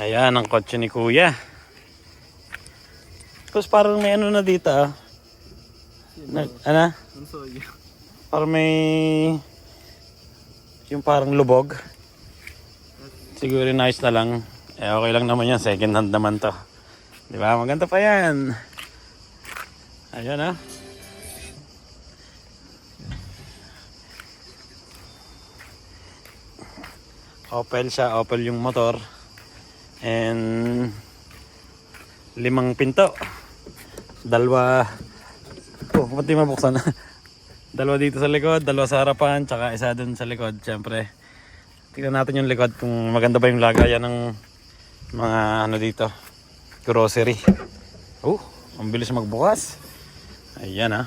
Ayan ang kotse ni Kuya. Tapos parang may ano na dito ah. Nag, ano? Parang may yung parang lubog. Siguro nice na lang. Eh okay lang naman yan. Second hand naman to. Di ba? Maganda pa yan. Ayan ah. Opel siya. Opel yung motor. And limang pinto. Dalawa. Oh, pati mabuksan dalawa dito sa likod, dalawa sa harapan, tsaka isa dun sa likod. Siyempre, tingnan natin yung likod kung maganda ba yung lagayan ng mga ano dito. Grocery. Oh, ang bilis magbukas. Ayan ah.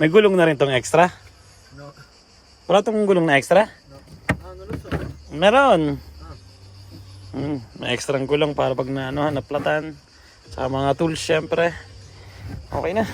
May gulong na rin tong extra. No. Wala tong gulong na extra? Ah, na siya? Meron. Hmm, may extra gulong para pag na ano, naplatan. Sa mga tools syempre. Okay na.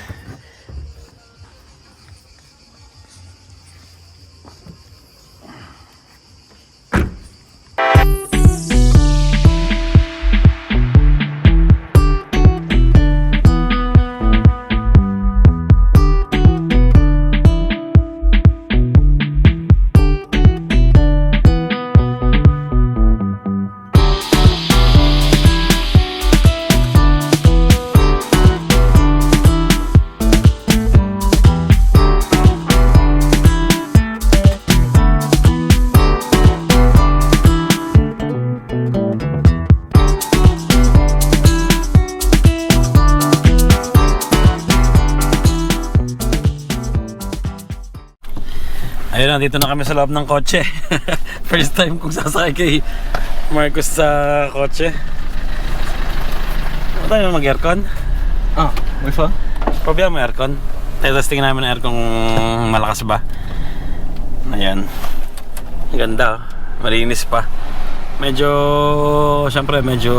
Ayun dito na kami sa loob ng kotse. First time kong sasakay kay Marcos sa kotse. Ano tayo mag-aircon? Ah, may fa? Problema aircon? Testing namin ang aircon kung malakas ba. Ayan. Ang Ganda oh. Malinis pa. Medyo, syempre medyo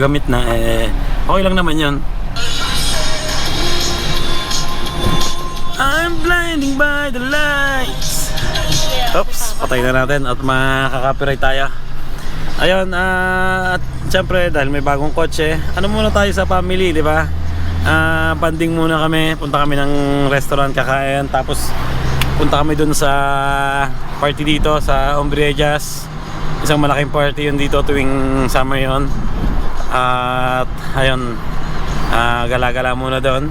gamit na eh. Okay lang naman yun. I'm blinding by the lights. Patay na natin at makaka-copyright tayo. Ayun, ah, at syempre dahil may bagong kotse, ano muna tayo sa family, di ba? Ah, banding muna kami, punta kami ng restaurant kakain, tapos punta kami dun sa party dito sa Ombrellas. Isang malaking party yun dito tuwing summer yun. At ayun, ah, gala-gala muna doon.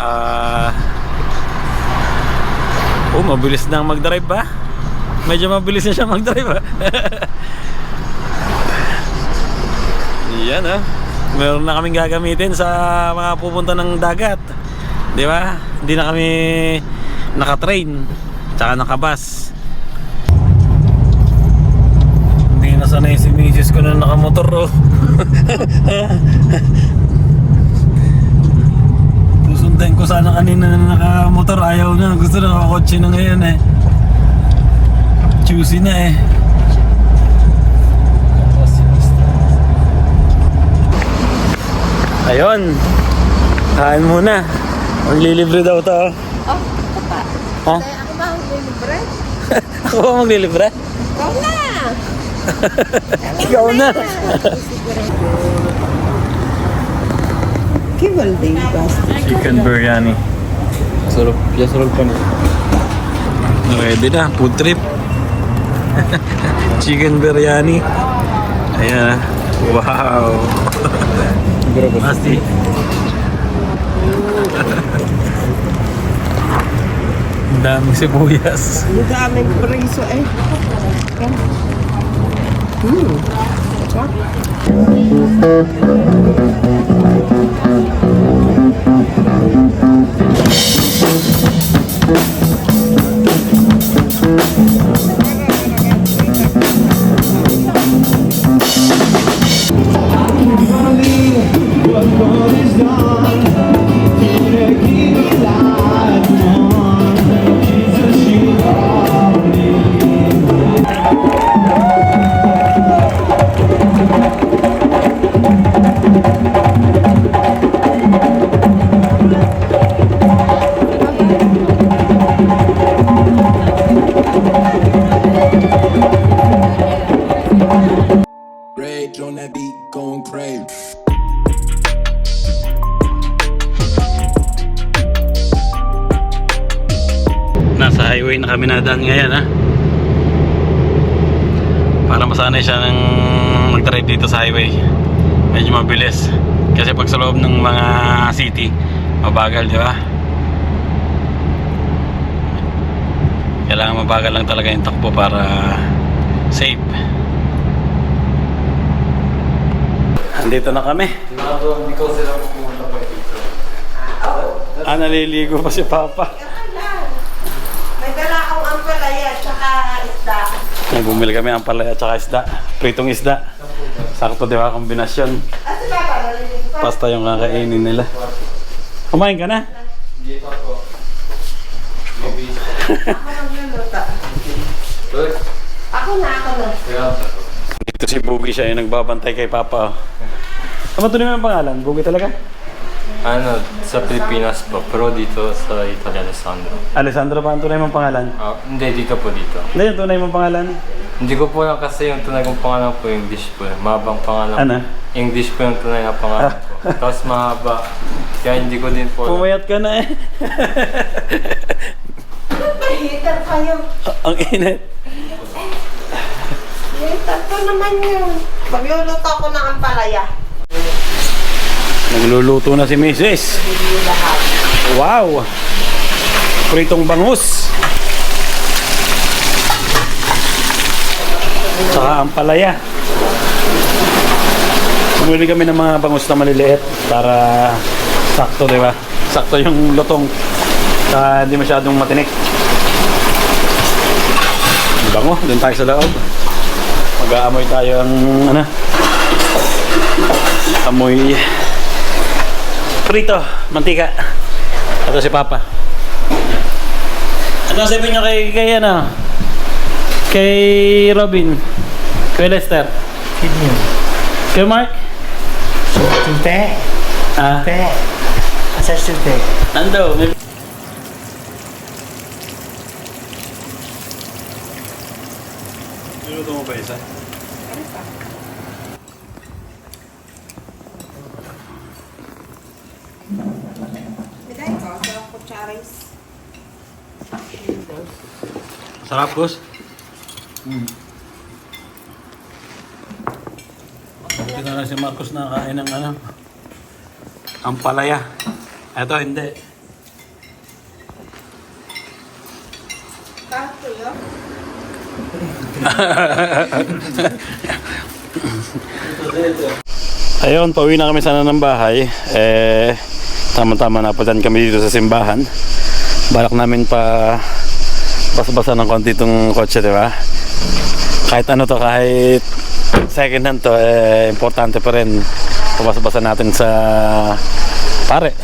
Ah, oh, mabilis na mag-drive ba? Medyo mabilis na siya mag-drive ba? Yan ah. Meron na kaming gagamitin sa mga pupunta ng dagat. Di ba? Hindi na kami naka-train. Tsaka naka-bus. Hindi na sanay si misis ko na nakamotor oh. Susundan ko sana kanina na nakamotor. Ayaw na. Gusto na nakakotse na ngayon eh. Choosy na eh. Ayun. Kain muna. Maglilibre daw to. Oh, ako pa. Ha? Kaya ako ba ang libre? Ako ba maglilibre? Ikaw na! Ikaw na. Kibaldi basta. Chicken biryani. Sarap, ya sarap pa na. Ready na. Food trip. chicken biryani. Ya wow. Pasti. Daming sibuyas daming preso eh. Hmm What? Para masanay siya ng mag-drive dito sa highway. Medyo mabilis. Kasi pag sa loob ng mga city, mabagal, di ba? Kailangan mabagal lang talaga yung takbo para safe. Andito na kami. Ah, naliligo pa si Papa. May dala akong ampalaya tsaka isda. May bumili kami ang palaya at isda. Pritong isda. Sakto di ba kombinasyon. Pasta yung kakainin nila. Kumain ka na? Hindi pa. Ako na, ako na. Dito si Bugi siya yung nagbabantay kay Papa. Ano tunay mo yung pangalan? Bugi talaga? Ano, sa Pilipinas po, pero dito sa Italia, Alessandro. Alessandro pa ang tunay mong pangalan? Ah, hindi, dito po dito. Hindi yung tunay mong pangalan? Hindi ko po lang kasi yung tunay kong pangalan po English po. eh. Mahabang pangalan. Ano? English po yung tunay na pangalan ko. Tapos mahaba. Kaya hindi ko din po alam. Pumayat ka na eh. Heater pa yung... ang init. Heater pa naman yun. Magluluto ako ng ampalaya. Nagluluto na si Mrs. Wow! Pritong bangus. Saka ang palaya. Bumili kami ng mga bangus na maliliit para sakto, di ba? Sakto yung lutong. Saka hindi masyadong matinik. Bango, doon tayo sa loob. Mag-aamoy tayo ang ano, amoy Prito, mantika. Ito si Papa. Ano sabihin nyo kay, kay ano? Kay Robin? Kay Lester? Kay Mark? Tute, Ah, tute. Asa tute? nando. May... Niluto mo ba isa? Biday ko, sa kutsaris. Sarap, Gus. Dito na si Marcos na kain ng ano, ang palaya. Ito, hindi. Ayun, pauwi na kami sana ng bahay. Eh, tama-tama na dyan kami dito sa simbahan. Balak namin pa basa-basa ng konti itong kotse, di ba? Kahit ano to, kahit second hand to, eh, importante pa rin pabasa-basa natin sa pare.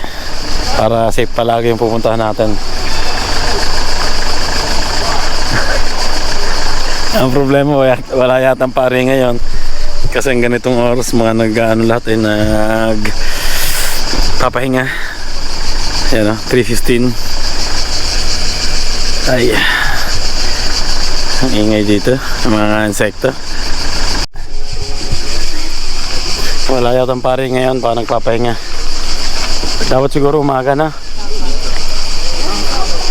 Para safe palagi yung pupuntahan natin. Ang problema, wala, wala yatang pare ngayon. Kasi ang ganitong oras, mga nag ano lahat ay nag papahinga. Yan o, 3.15. Ay. Ang ingay dito, ang mga insekto. Wala yatang pare ngayon, pa nagpapahinga. Dapat siguro umaga na.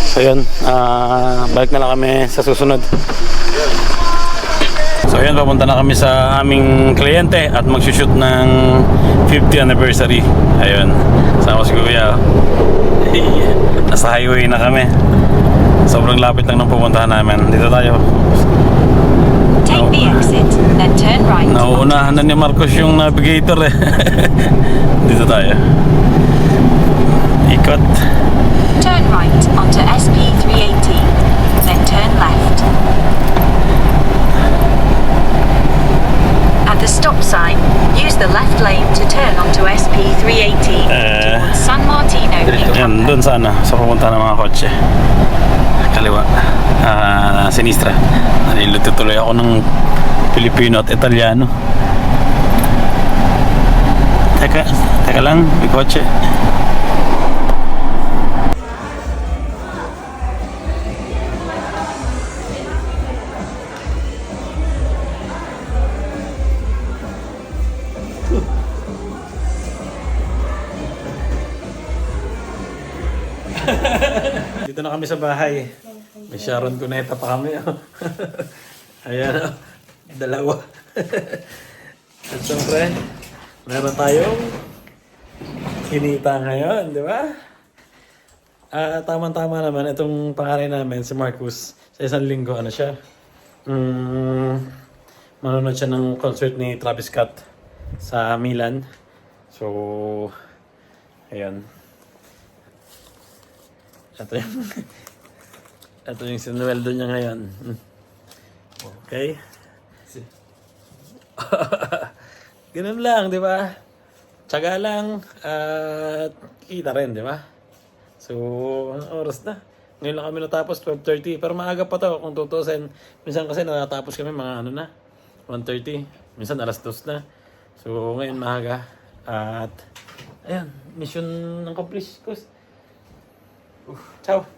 So yun, ah, balik na lang kami sa susunod. So yun, papunta na kami sa aming kliyente at magsushoot ng 50th anniversary. Ayun, sama si Kuya. Nasa highway na kami. Sobrang lapit lang ng pupuntahan namin. Dito tayo. Take the exit, then turn right. Nauunahan na ni Marcos yung navigator eh. Dito tayo. Ikot. Turn right onto SP 318, then turn left. At the stop sign, use the left lane to turn onto SP 318 Eh. towards San Martino. Yan, doon sana sa pupunta ng mga kotse kaliwa uh, sinistra. Naliluto tuloy ako ng Filipino at Italiano. Teka teka lang may kotse. Dito na kami sa bahay. May Sharon Cuneta pa kami. oh. Ayan, oh. dalawa. At syempre, meron tayong kinita ngayon, di ba? Ah, tama-tama naman itong pangalan namin si Marcus sa isang linggo ano siya. Mm, manonood siya ng concert ni Travis Scott sa Milan. So, ayun. Ito yung ito yung sinuweldo niya ngayon. Mm. Okay? Ganun lang, di ba? Tsaga lang at kita rin, di ba? So, oras na? Ngayon lang kami natapos, 12.30. Pero maaga pa to kung tutusin. Minsan kasi natapos kami mga ano na, 1.30. Minsan alas 2 na. So, ngayon maaga. At, ayan, mission accomplished. Kus. Ciao.